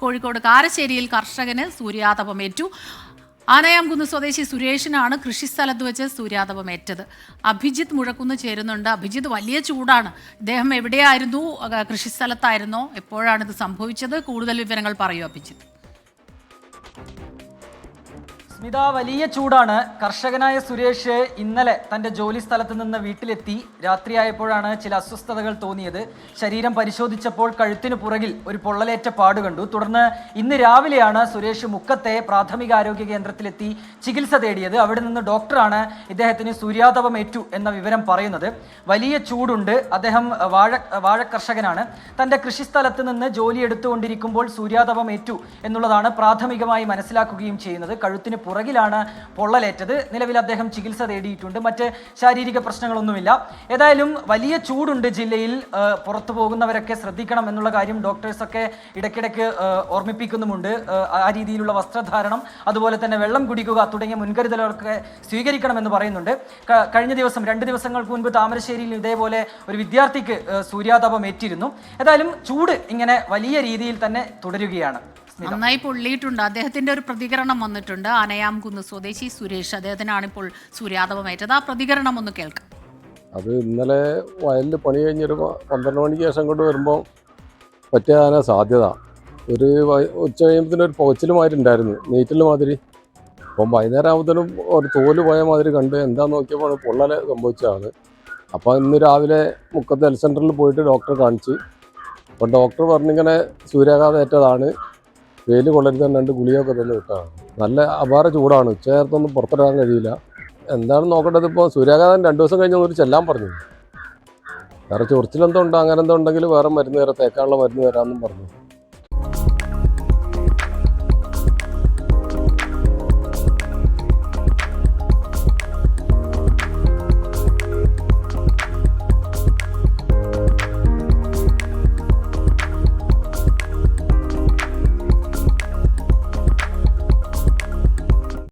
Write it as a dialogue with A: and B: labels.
A: കോഴിക്കോട് കാരശ്ശേരിയിൽ കർഷകന് സൂര്യാതപമേറ്റു ആനയാംകുന്ന് സ്വദേശി സുരേഷിനാണ് കൃഷിസ്ഥലത്ത് വെച്ച് സൂര്യാതപമേറ്റത് അഭിജിത്ത് മുഴക്കുന്ന് ചേരുന്നുണ്ട്. അഭിജിത്ത് വലിയ ചൂടാണ്. ഇദ്ദേഹം എവിടെയായിരുന്നു? കൃഷിസ്ഥലത്തായിരുന്നോ? എപ്പോഴാണ് ഇത് സംഭവിച്ചത്? കൂടുതൽ വിവരങ്ങൾ പറയൂ അഭിജിത്ത്.
B: സ്മിത വലിയ ചൂടാണ്. കർഷകനായ സുരേഷ് ഇന്നലെ തന്റെ ജോലി സ്ഥലത്ത് നിന്ന് വീട്ടിലെത്തി. രാത്രിയായപ്പോഴാണ് ചില അസ്വസ്ഥതകൾ തോന്നിയത്. ശരീരം പരിശോധിച്ചപ്പോൾ കഴുത്തിന് പുറകിൽ ഒരു പൊള്ളലേറ്റ പാട് കണ്ടു. തുടർന്ന് ഇന്ന് രാവിലെയാണ് സുരേഷ് മുക്കത്തെ പ്രാഥമിക ആരോഗ്യ കേന്ദ്രത്തിലെത്തി ചികിത്സ തേടിയത്. അവിടെ നിന്ന് ഡോക്ടറാണ് ഇദ്ദേഹത്തിന് സൂര്യാതപം ഏറ്റു എന്ന വിവരം പറയുന്നത്. വലിയ ചൂടുണ്ട്. അദ്ദേഹം വാഴ വാഴ കർഷകനാണ് തന്റെ കൃഷിസ്ഥലത്ത് നിന്ന് ജോലി എടുത്തുകൊണ്ടിരിക്കുമ്പോൾ സൂര്യാതപം ഏറ്റു എന്നുള്ളതാണ് പ്രാഥമികമായി മനസ്സിലാക്കുകയും ചെയ്യുന്നത്. കഴുത്തിന് പുറകിലാണ് പൊള്ളലേറ്റത്. നിലവിൽ അദ്ദേഹം ചികിത്സ തേടിയിട്ടുണ്ട്. മറ്റ് ശാരീരിക പ്രശ്നങ്ങളൊന്നുമില്ല. ഏതായാലും വലിയ ചൂടുണ്ട് ജില്ലയിൽ. പുറത്തു പോകുന്നവരൊക്കെ ശ്രദ്ധിക്കണം എന്നുള്ള കാര്യം ഡോക്ടേഴ്സൊക്കെ ഇടയ്ക്കിടയ്ക്ക് ഓർമ്മിപ്പിക്കുന്നുമുണ്ട്. ആ, രീതിയിലുള്ള വസ്ത്രധാരണം അതുപോലെ തന്നെ വെള്ളം കുടിക്കുക തുടങ്ങിയ മുൻകരുതലുകളൊക്കെ സ്വീകരിക്കണമെന്ന് പറയുന്നുണ്ട്. കഴിഞ്ഞ ദിവസം രണ്ട് ദിവസങ്ങൾക്ക് മുൻപ് താമരശ്ശേരിയിൽ ഇതേപോലെ ഒരു വിദ്യാർത്ഥിക്ക് സൂര്യാതപം ഏറ്റിരുന്നു ഏതായാലും ചൂട് ഇങ്ങനെ വലിയ രീതിയിൽ തന്നെ തുടരുകയാണ്.
A: നന്നായി പൊള്ളിയിട്ടുണ്ട്. അദ്ദേഹത്തിന്റെ ഒരു പ്രതികരണം വന്നിട്ടുണ്ട്. അനയാംകുന്ന് സ്വദേശി സുരേഷ്. അദ്ദേഹത്തിനാണ് ഇപ്പോൾ സൂര്യാതപമേറ്റത്. ആ പ്രതികരണം ഒന്ന് കേൾക്കാം.
C: അത് ഇന്നലെ വയലിൽ പണി കഴിഞ്ഞൊരു പന്ത്രണ്ട് മണിക്ക് ശേഷം കൊണ്ട് വരുമ്പോൾ പറ്റാനാ സാധ്യത. ഒരു ഉച്ച കഴിയുമ്പത്തിന് ഒരു മാതിരി ഉണ്ടായിരുന്നു. നീറ്റിൽ മാതിരി. അപ്പം വൈകുന്നേരം ആകുമ്പോഴത്തേനും ഒരു തോൽ പോയ മാതിരി കണ്ട് എന്താ നോക്കിയപ്പോൾ പൊള്ളൽ സംഭവിച്ചതാണ്. അപ്പോൾ ഇന്ന് രാവിലെ മുക്കത്ത് ഹെൽത്ത് സെന്ററിൽ പോയിട്ട് ഡോക്ടറെ കാണിച്ച്. അപ്പം ഡോക്ടർ പറഞ്ഞിങ്ങനെ സൂര്യാഘാതം ഏറ്റതാണ് വെയിൽ കൊള്ളരുത് രണ്ട് ഗുളിയൊക്കെ തന്നെ വിട്ടാണ് നല്ല അപാര ചൂടാണ്. ചേർത്തൊന്നും പുറത്തിടാൻ കഴിയില്ല. എന്താണ് നോക്കേണ്ടത് ഇപ്പോൾ സൂര്യാഘാതം രണ്ട് ദിവസം കഴിഞ്ഞ് ഒരു ചെല്ലാൻ പറഞ്ഞു. വേറെ ചൊറിച്ചിലെന്തോ ഉണ്ടോ അങ്ങനെ എന്തോ ഉണ്ടെങ്കിൽ വേറെ മരുന്ന് തരാം തേക്കാനുള്ള മരുന്ന് വരാമെന്നും പറഞ്ഞു.